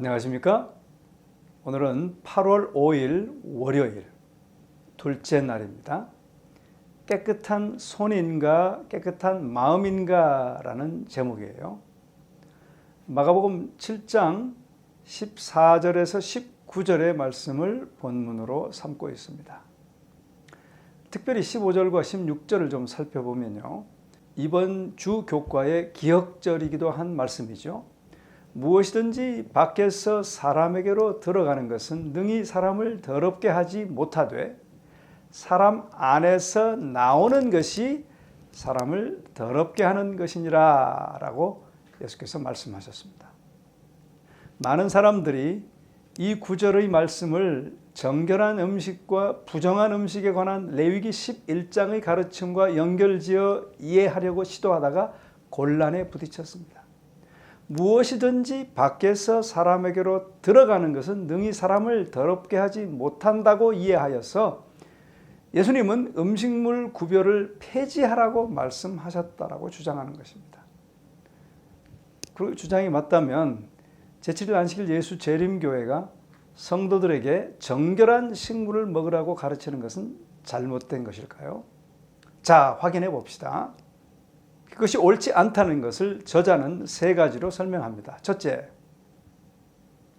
안녕하십니까? 오늘은 8월 5일 월요일 둘째 날입니다. 깨끗한 손인가 깨끗한 마음인가라는 제목이에요. 마가복음 7장 14절에서 19절의 말씀을 본문으로 삼고 있습니다. 특별히 15절과 16절을 좀 살펴보면요. 이번 주 교과의 기억절이기도 한 말씀이죠. 무엇이든지 밖에서 사람에게로 들어가는 것은 능히 사람을 더럽게 하지 못하되 사람 안에서 나오는 것이 사람을 더럽게 하는 것이니라 라고 예수께서 말씀하셨습니다. 많은 사람들이 이 구절의 말씀을 정결한 음식과 부정한 음식에 관한 레위기 11장의 가르침과 연결지어 이해하려고 시도하다가 곤란에 부딪혔습니다. 무엇이든지 밖에서 사람에게로 들어가는 것은 능히 사람을 더럽게 하지 못한다고 이해하여서 예수님은 음식물 구별을 폐지하라고 말씀하셨다라고 주장하는 것입니다. 그 주장이 맞다면 제7일 안식일 예수 재림교회가 성도들에게 정결한 식물을 먹으라고 가르치는 것은 잘못된 것일까요? 자, 확인해 봅시다. 그것이 옳지 않다는 것을 저자는 세 가지로 설명합니다. 첫째,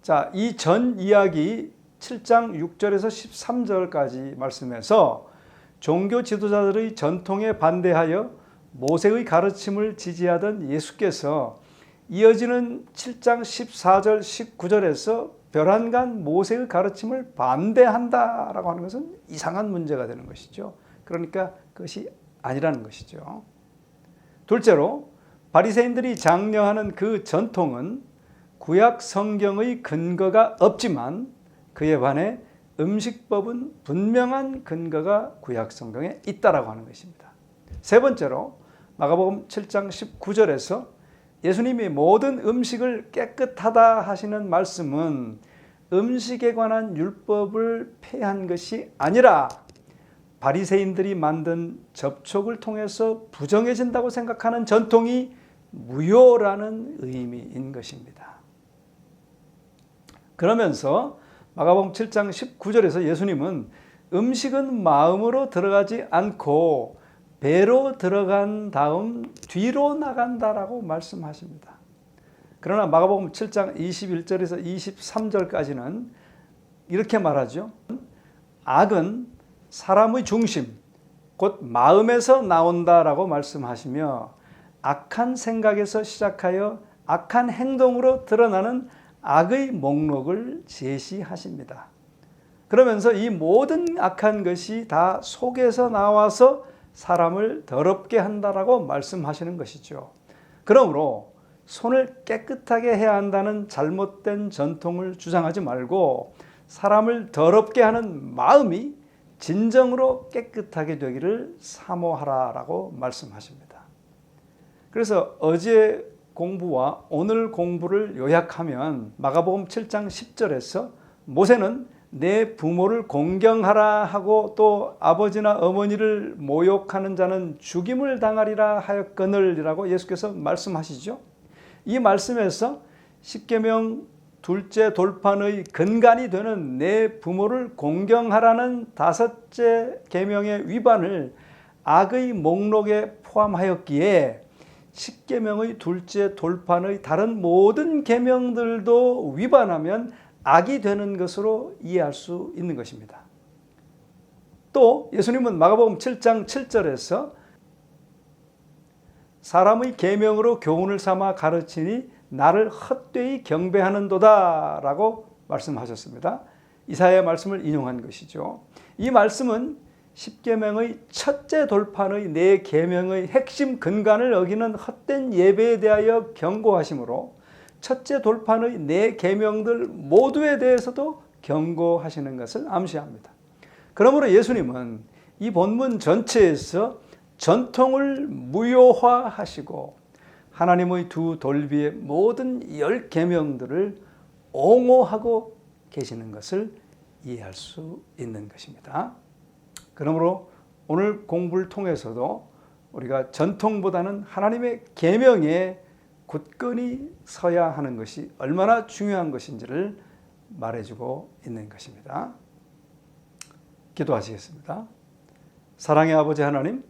자, 이 전 이야기 7장 6절에서 13절까지 말씀에서 종교 지도자들의 전통에 반대하여 모세의 가르침을 지지하던 예수께서 이어지는 7장 14절 19절에서 벼란간 모세의 가르침을 반대한다라고 하는 것은 이상한 문제가 되는 것이죠. 그러니까 그것이 아니라는 것이죠. 둘째로 바리새인들이 장려하는 그 전통은 구약 성경의 근거가 없지만 그에 반해 음식법은 분명한 근거가 구약 성경에 있다라고 하는 것입니다. 세 번째로 마가복음 7장 19절에서 예수님이 모든 음식을 깨끗하다 하시는 말씀은 음식에 관한 율법을 폐한 것이 아니라 바리새인들이 만든 접촉을 통해서 부정해진다고 생각하는 전통이 무효라는 의미인 것입니다. 그러면서 마가복음 7장 19절에서 예수님은 음식은 마음으로 들어가지 않고 배로 들어간 다음 뒤로 나간다라고 말씀하십니다. 그러나 마가복음 7장 21절에서 23절까지는 이렇게 말하죠. 악은 사람의 중심, 곧 마음에서 나온다라고 말씀하시며 악한 생각에서 시작하여 악한 행동으로 드러나는 악의 목록을 제시하십니다. 그러면서 이 모든 악한 것이 다 속에서 나와서 사람을 더럽게 한다라고 말씀하시는 것이죠. 그러므로 손을 깨끗하게 해야 한다는 잘못된 전통을 주장하지 말고 사람을 더럽게 하는 마음이 진정으로 깨끗하게 되기를 사모하라라고 말씀하십니다. 그래서 어제 공부와 오늘 공부를 요약하면 마가복음 7장 10절에서 모세는 내 부모를 공경하라 하고 또 아버지나 어머니를 모욕하는 자는 죽임을 당하리라 하였거늘이라고 예수께서 말씀하시죠. 이 말씀에서 십계명 둘째 돌판의 근간이 되는 내 부모를 공경하라는 다섯째 계명의 위반을 악의 목록에 포함하였기에 십계명의 둘째 돌판의 다른 모든 계명들도 위반하면 악이 되는 것으로 이해할 수 있는 것입니다. 또 예수님은 마가복음 7장 7절에서 사람의 계명으로 교훈을 삼아 가르치니 나를 헛되이 경배하는도다라고 말씀하셨습니다. 이사야의 말씀을 인용한 것이죠. 이 말씀은 십계명의 첫째 돌판의 네 계명의 핵심 근간을 어기는 헛된 예배에 대하여 경고하시므로 첫째 돌판의 네 계명들 모두에 대해서도 경고하시는 것을 암시합니다. 그러므로 예수님은 이 본문 전체에서 전통을 무효화하시고 하나님의 두 돌비의 모든 열 계명들을 옹호하고 계시는 것을 이해할 수 있는 것입니다. 그러므로 오늘 공부를 통해서도 우리가 전통보다는 하나님의 계명에 굳건히 서야 하는 것이 얼마나 중요한 것인지를 말해주고 있는 것입니다. 기도하시겠습니다. 사랑의 아버지 하나님,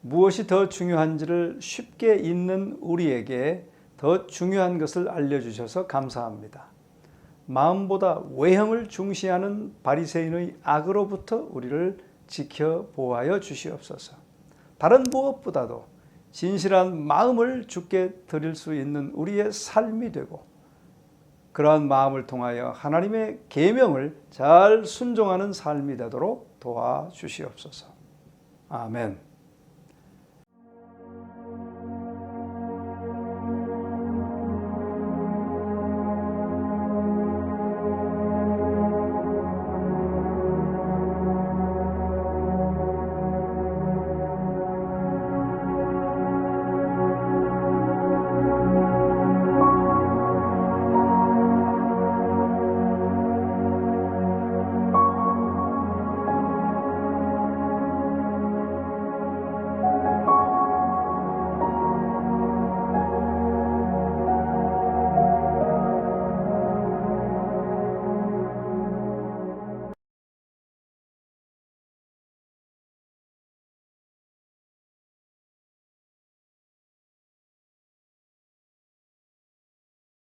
무엇이 더 중요한지를 쉽게 잊는 우리에게 더 중요한 것을 알려주셔서 감사합니다. 마음보다 외형을 중시하는 바리새인의 악으로부터 우리를 지켜 보호하여 주시옵소서. 다른 무엇보다도 진실한 마음을 주께 드릴 수 있는 우리의 삶이 되고 그러한 마음을 통하여 하나님의 계명을 잘 순종하는 삶이 되도록 도와 주시옵소서. 아멘.